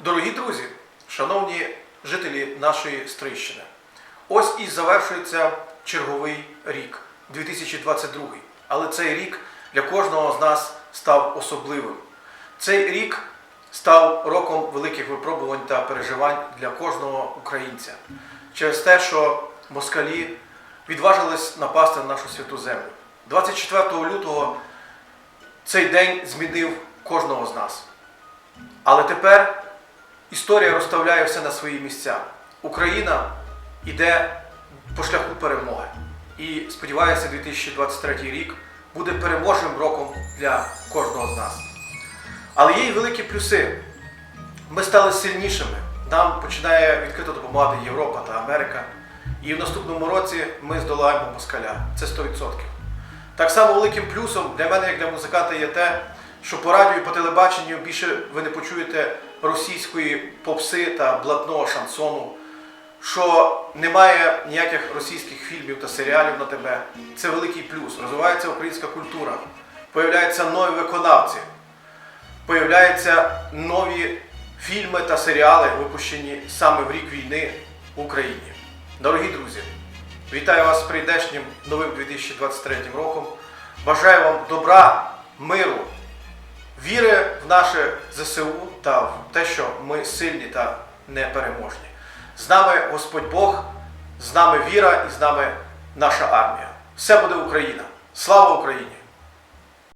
Дорогі друзі, шановні жителі нашої Стрийщини, ось і завершується черговий рік 2022. Але цей рік для кожного з нас став особливим. Цей рік став роком великих випробувань та переживань для кожного українця через те, що москалі відважились напасти на нашу святу землю. 24 лютого цей день змінив кожного з нас. Але тепер історія розставляє все на свої місця. Україна йде по шляху перемоги. І сподіваюся, 2023 рік буде переможним роком для кожного з нас. Але є й великі плюси. Ми стали сильнішими. Нам починає відкрито допомагати Європа та Америка. І в наступному році ми здолаємо москаля. Це 100%. Так само великим плюсом для мене, як для музиканта, є те, що по радіо і по телебаченню більше ви не почуєте російської попси та блатного шансону, що немає ніяких російських фільмів та серіалів на тебе. Це великий плюс. Розвивається українська культура, появляються нові виконавці, появляються нові фільми та серіали, випущені саме в рік війни в Україні. Дорогі друзі, вітаю вас з прийдешнім новим 2023 роком. Бажаю вам добра, миру, віри в наше ЗСУ та в те, що ми сильні та непереможні. З нами Господь Бог, з нами віра і з нами наша армія. Все буде Україна. Слава Україні!